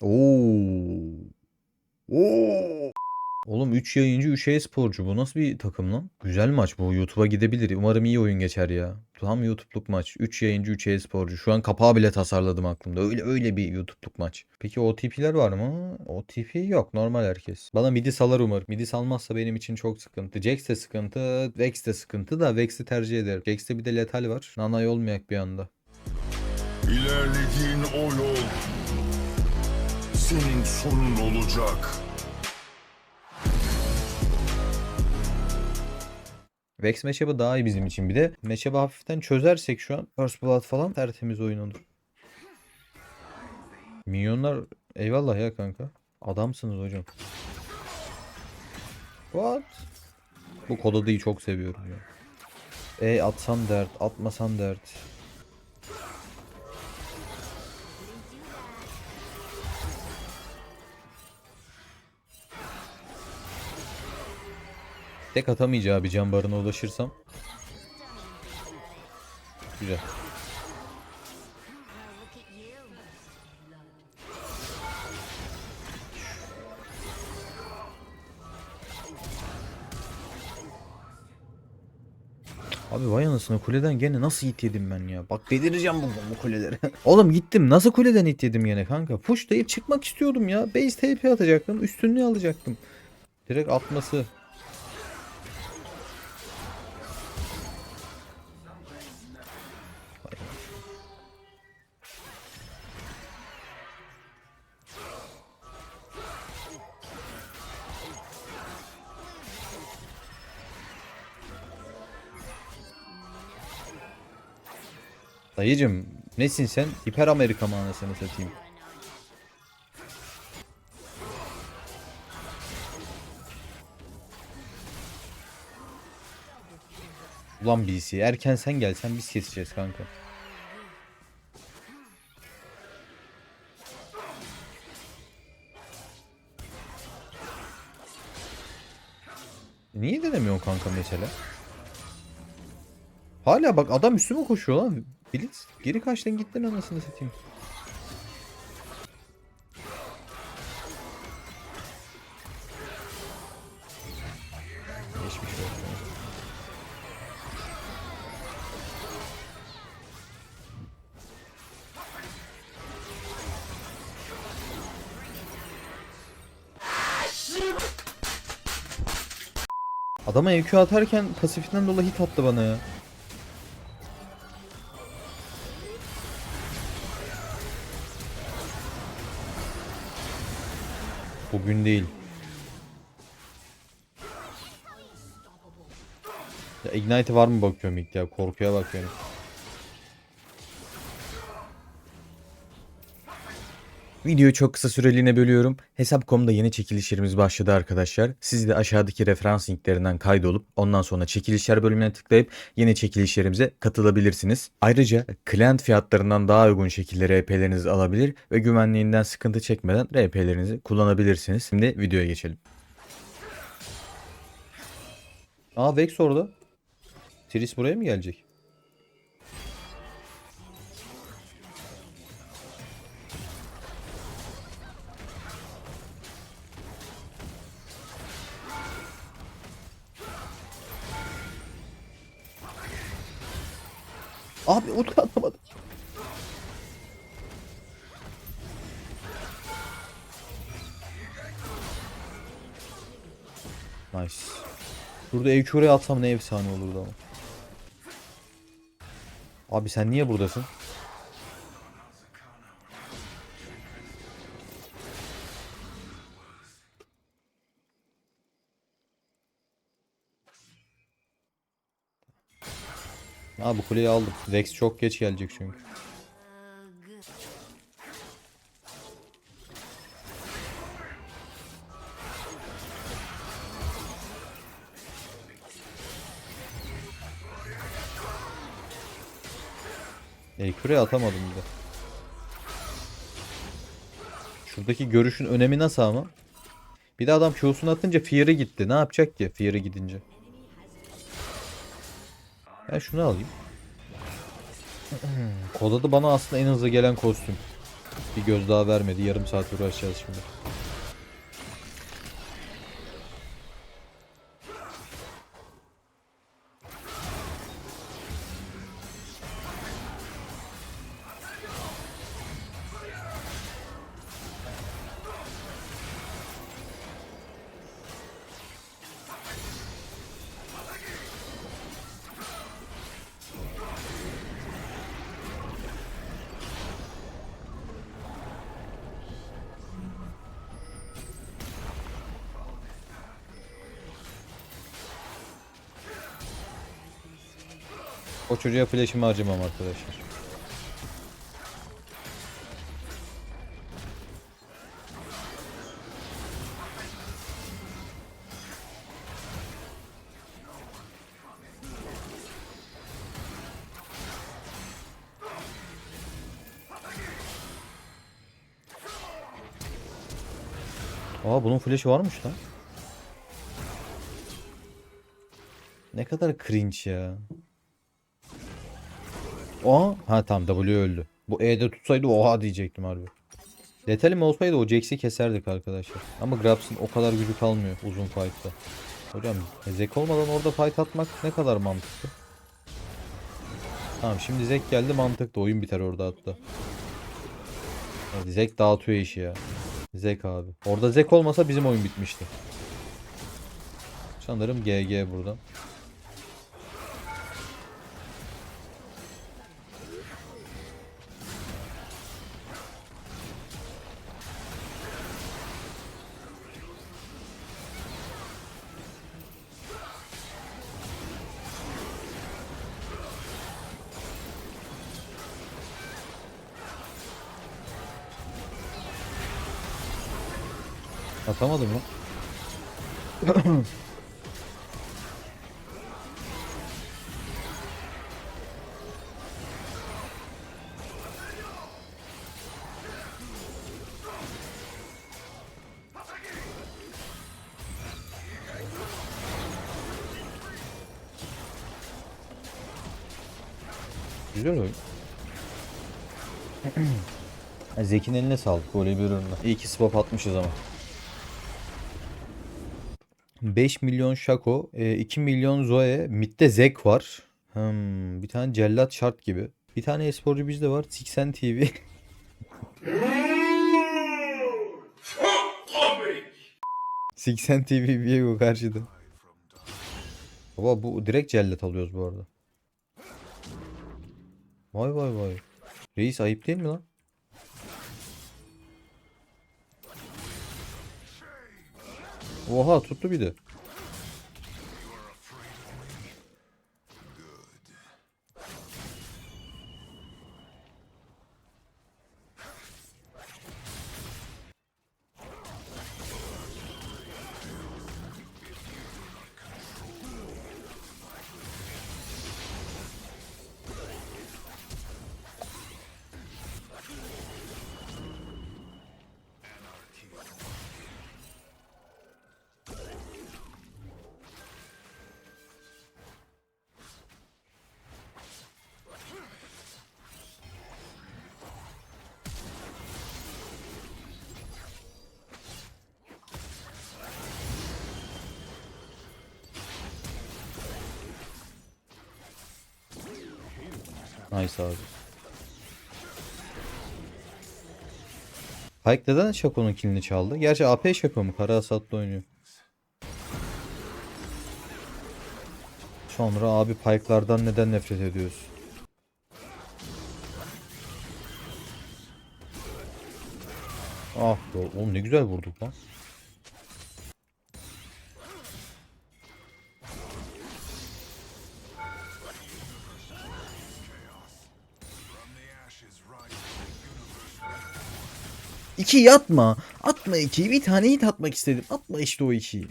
Oo. Oo. Oğlum 3 yayıncı 3 e-sporcu. Bu nasıl bir takım lan? Güzel maç bu. YouTube'a gidebilir. Umarım iyi oyun geçer ya. Tam YouTube'luk maç. 3 yayıncı 3 e-sporcu. Şu an kapağı bile tasarladım aklımda. Öyle öyle bir YouTube'luk maç. Peki OTP'ler var mı? OTP yok. Normal herkes. Bana midi salar umarım. Midi salmazsa benim için çok sıkıntı. Jax de sıkıntı. Vex de sıkıntı da Vex'i tercih ederim. Jax'te bir de letal var. Nanay olmayak bir anda. İlerlediğin o yol senin sonun olacak. Vex matchup'ı daha iyi bizim için bir de. Matchup'ı hafiften çözersek şu an First Blood falan tertemiz oyun olur. Minyonlar eyvallah ya kanka. Adamsınız hocam. What? Bu kod adıyı çok seviyorum ya. E atsan dert, atmasan dert. Tek atamayacağı bir can barına ulaşırsam. Güzel. Abi vay anasını kuleden gene nasıl hit yedim ben ya. Bak delireceğim bu, bu kulelere. Oğlum gittim nasıl kuleden hit yedim gene kanka. Push deyip çıkmak istiyordum ya. Base TP atacaktım. Üstünlüğü alacaktım. Direkt atması. Dayıcım nesin sen? Hiper Amerika mı anasını satayım? Ulan BC erken sen gelsen biz keseceğiz kanka. Niye denemiyorsun kanka mesela? Hala bak adam üstüme koşuyor lan. Blitz geri kaçtın gittin anasını satayım. Adama EQ atarken pasifinden dolayı hit attı bana ya. Bugün değil. Ya Ignite var mı bakıyorum ilk ya. Korkuya bakıyorum. Videoyu çok kısa süreliğine bölüyorum. Hesap.com'da yeni çekilişlerimiz başladı arkadaşlar. Siz de aşağıdaki referans linklerinden kaydolup ondan sonra çekilişler bölümüne tıklayıp yeni çekilişlerimize katılabilirsiniz. Ayrıca client fiyatlarından daha uygun şekilde RP'lerinizi alabilir ve güvenliğinden sıkıntı çekmeden RP'lerinizi kullanabilirsiniz. Şimdi videoya geçelim. Aa Vex orada. Tris buraya mı gelecek? Abi ulti atamadım. Nice. Burada EQ'ye atsam ne efsane olurdu ama. Abi sen niye buradasın? Ha bu kuleyi aldım. Rex çok geç gelecek çünkü. E küre atamadım bir de. Şuradaki görüşün önemi nasıl ama? Bir de adam Q'sunu atınca Fear'ı gitti. Ne yapacak ki Fear'ı gidince? Ben şunu alayım. Kodadı bana aslında en hızlı gelen kostüm. Bir göz daha vermedi. Yarım saat uğraşacağız şimdi. O çocuğa flash'ımı harcamam arkadaşlar. Aa bunun flash'ı varmış lan. Ne kadar cringe ya. Aa, ha tamam W öldü. Bu E'de tutsaydı oha diyecektim harbi. Letalim olsaydı o Jax'i keserdik arkadaşlar. Ama Grabs'ın o kadar gücü kalmıyor uzun fight'ta. Hocam Zek olmadan orada fight atmak ne kadar mantıklı. Tamam şimdi Zek geldi mantıklı. Oyun biter orada hatta. Evet, Zek dağıtıyor işi ya. Zek abi. Orada Zek olmasa bizim oyun bitmişti. Sanırım GG buradan. Atamadım lan. Güzel oyun. Zeki'nin eline sağlık böyle bir ürünle. İyi ki swap atmışız ama. 5 milyon e, 2 milyon Zoe, midde Zek var. Hmm, bir tane cellat şart gibi. Bir tane esporcu bizde var. Sixen TV. Sixen TV Viego karşıda. Baba bu direkt cellat alıyoruz bu arada. Vay vay vay. Reis ayıp değil mi lan? Oha tuttu bir de. Nice abi. Pike neden Shaco'nun kilini çaldı? Gerçi AP Shaco mu? Kara Asat'la oynuyor. Sonra abi Pike'lardan neden nefret ediyorsun? Ah be oğlum ne güzel vurduk lan. İkiyi atma. Atma ikiyi. Bir tane hit atmak istedim. Atma işte o ikiyi.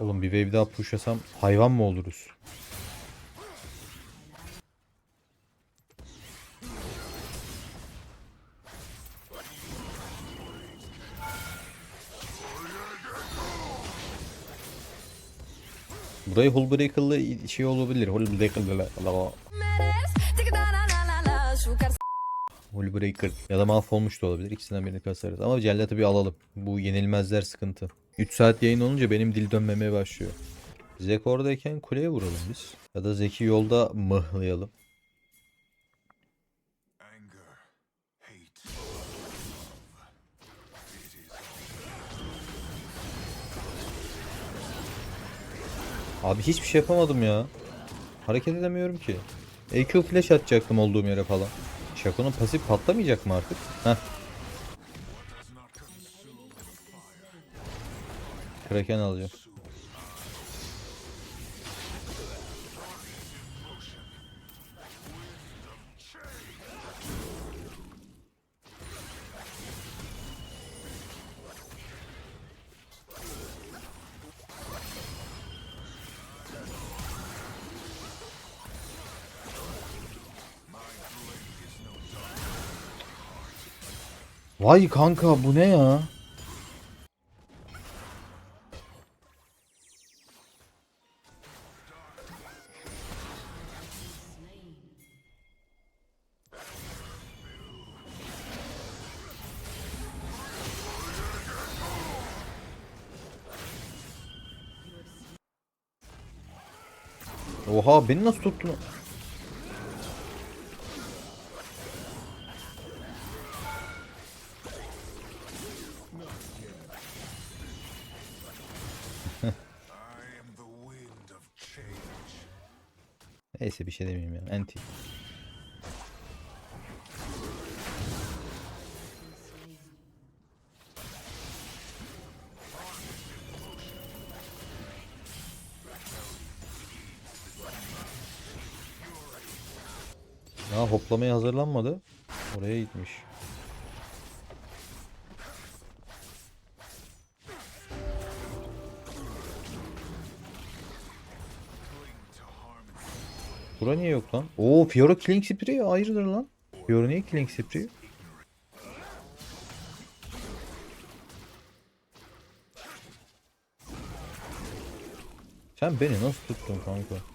Oğlum bir wave daha pushlasam hayvan mı oluruz? Burayı Hullbreaker'lı şey olabilir. Hullbreaker'lı. Hullbreaker ya da mahvolmuş da olabilir. İkisinden birini kasarız. Ama cellatı bir alalım. Bu yenilmezler sıkıntı. 3 saat yayın olunca benim dil dönmemeye başlıyor. Zek oradayken kuleye vuralım biz. Ya da Zek'i yolda mıhlayalım. Abi hiçbir şey yapamadım ya. Hareket edemiyorum ki. EQ flash atacaktım olduğum yere falan. Şako'nun pasif patlamayacak mı artık? Heh. Kraken alacağım. Vay kanka bu ne ya? Oha beni nasıl tuttun? Bir şey demeyeyim ya. Anti. Ya hoplamaya hazırlanmadı. Oraya gitmiş. Bura niye yok lan? Oo Fiora Killing Spree ayrıdır lan. Fiora niye Killing Spree? Sen beni nasıl tuttun kanka?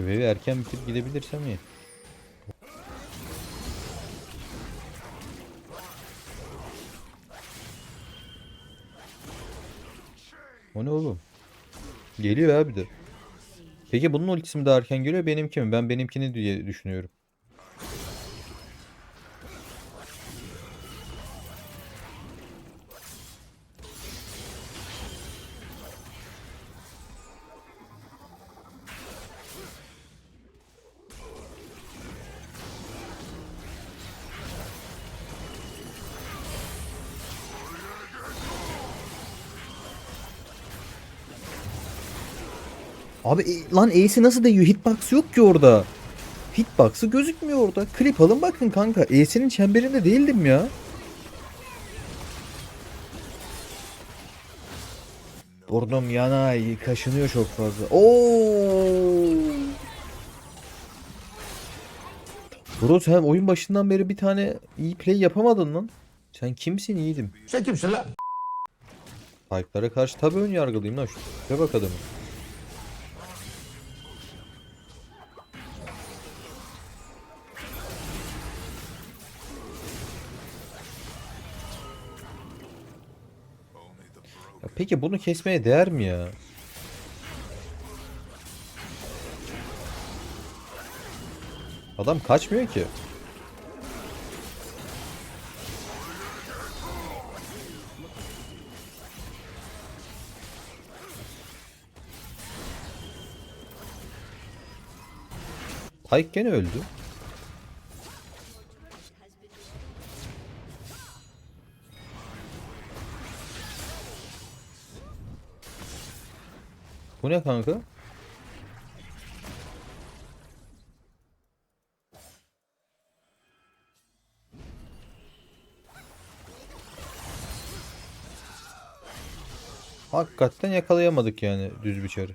Şu wave'i erken bitirip gidebilirsem iyi. O ne oğlum? Geliyor abi de. Peki bunun ultisi mi daha erken geliyor benimki mi? Ben benimkini diye düşünüyorum. Abi e, lan Ace'i nasıl değiyor? Hitbox yok ki orada. Hitbox'ı gözükmüyor orada. Klip alın bakın kanka. Ace'nin çemberinde değildim ya. Burnum yanay, kaşınıyor çok fazla. Oo! Bro sen oyun başından beri bir tane iyi play yapamadın lan. Sen kimsin yiğidim? Sen kimsin lan? Pike'lara karşı tabi ön yargılıyım lan şu. Ve bak adamı. Peki bunu kesmeye değer mi ya? Adam kaçmıyor ki. Pike gene öldü. Bu ne kanka? Hakikaten yakalayamadık yani düz bir çarı.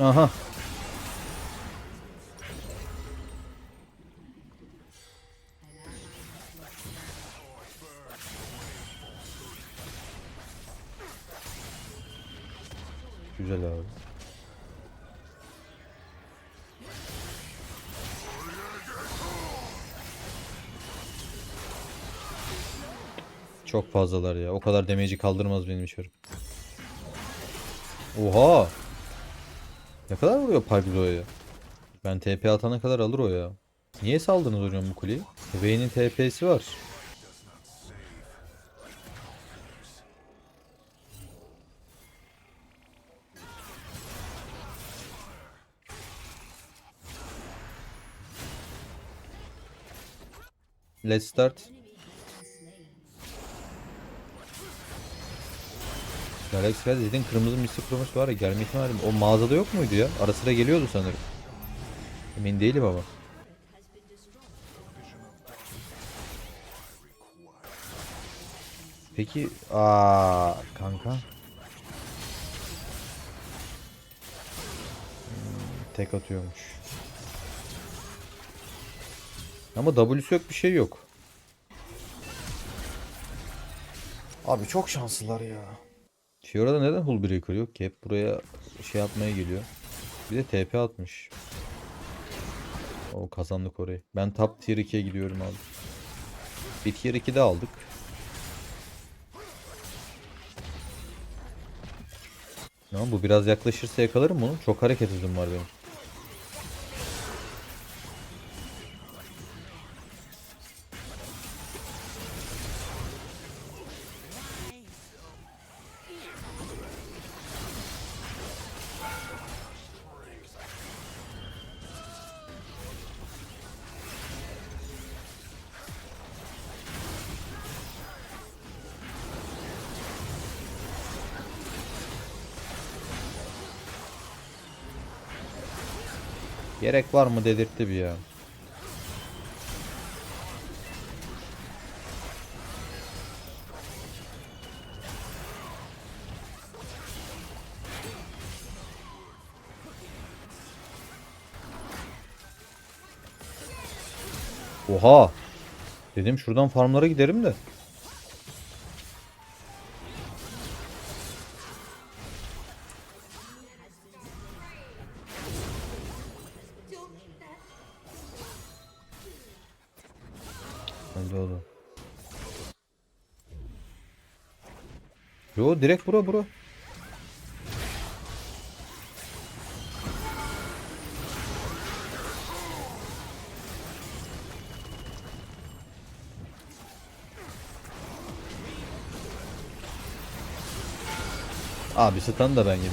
Aha. Güzel abi. Çok fazlalar ya. O kadar damage'i kaldırmaz benim içerim. Oha! Ne kadar vuruyor Pagzo'ya? Ben TP atana kadar alır o ya. Niye saldınız hocam bu kuleyi? Vayne'in TP'si var. Let's start. Galaxy Red dediğin kırmızı Mystic Chromus var ya gelme ihtimali? O mağazada yok muydu ya? Ara sıra geliyordu sanırım. Emin değilim ama. Peki aa kanka. Hmm, tek atıyormuş. Ama W'su yok bir şey yok. Abi çok şanslılar ya. Fiora'da neden Hullbreaker yok ki? Hep buraya şey atmaya geliyor. Bir de TP atmış. O kazandık orayı. Ben top tier 2'ye gidiyorum abi. Bir tier 2'de aldık. Ama bu biraz yaklaşırsa yakalarım bunu. Çok hareket hızım var benim. Var mı dedirtti bir ya. Oha. Dedim şuradan farmlara giderim de. Direkt bura bura. Abi stun da ben yedim.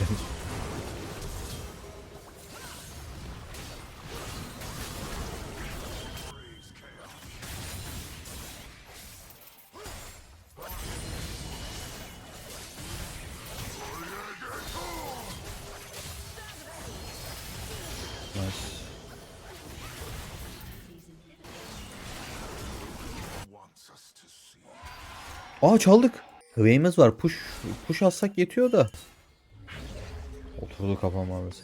Aa çaldık. Hıveyimiz var. Push push atsak yetiyor da. Oturdu kafam abisi.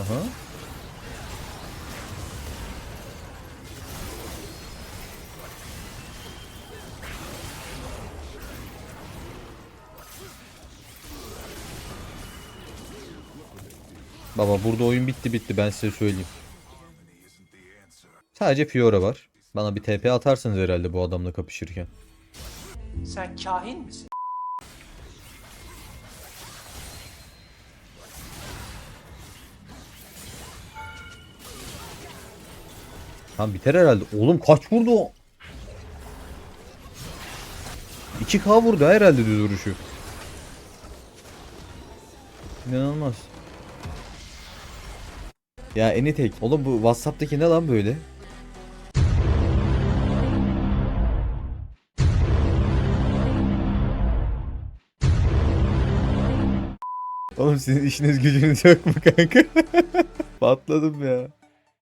Aha. Baba burada oyun bitti bitti ben size söyleyeyim. Sadece Fiora var. Bana bir TP atarsınız herhalde bu adamla kapışırken. Sen kahin misin? Tam biter herhalde. Oğlum kaç vurdu o? 2K vurdu herhalde düz vuruşu. Ya Enitek. Oğlum bu Whatsapp'taki ne lan böyle? Oğlum sizin işiniz gücünüz yok mu kanka? Patladım ya.